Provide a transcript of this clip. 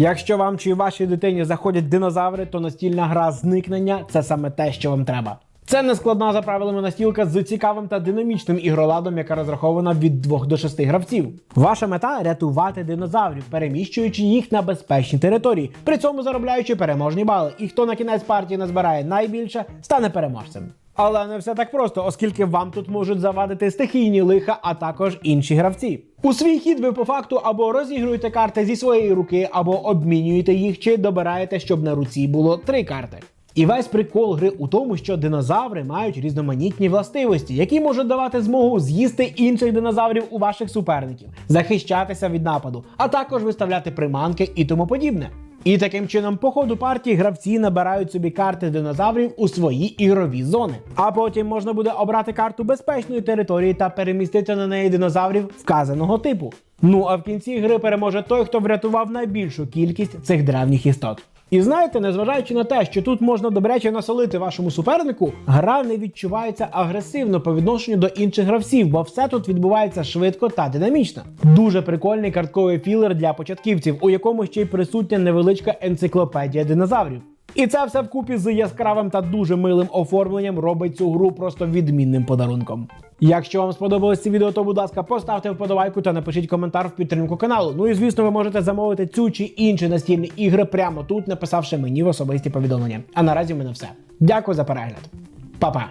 Якщо вам чи вашій дитині заходять динозаври, то настільна гра зникнення це саме те, що вам треба. Це нескладна за правилами настілка з цікавим та динамічним ігроладом, яка розрахована від 2 до 6 гравців. Ваша мета рятувати динозаврів, переміщуючи їх на безпечні території, при цьому заробляючи переможні бали. І хто на кінець партії назбирає найбільше, стане переможцем. Але не все так просто, оскільки вам тут можуть завадити стихійні лиха, а також інші гравці. У свій хід ви по факту або розігруєте карти зі своєї руки, або обмінюєте їх, чи добираєте, щоб на руці було три карти. І весь прикол гри у тому, що динозаври мають різноманітні властивості, які можуть давати змогу з'їсти інших динозаврів у ваших суперників, захищатися від нападу, а також виставляти приманки і тому подібне. І таким чином, по ходу партії гравці набирають собі карти динозаврів у свої ігрові зони. А потім можна буде обрати карту безпечної території та перемістити на неї динозаврів вказаного типу. Ну а в кінці гри переможе той, хто врятував найбільшу кількість цих древніх істот. І знаєте, незважаючи на те, що тут можна добряче насолити вашому супернику, гра не відчувається агресивно по відношенню до інших гравців, бо все тут відбувається швидко та динамічно. Дуже прикольний картковий філер для початківців, у якому ще й присутня невеличка енциклопедія динозаврів. І це все вкупі з яскравим та дуже милим оформленням робить цю гру просто відмінним подарунком. Якщо вам сподобалось це відео, то будь ласка, поставте вподобайку та напишіть коментар в підтримку каналу. Ну і звісно, ви можете замовити цю чи інші настільні ігри прямо тут, написавши мені в особисті повідомлення. А наразі в мене все. Дякую за перегляд. Па-па!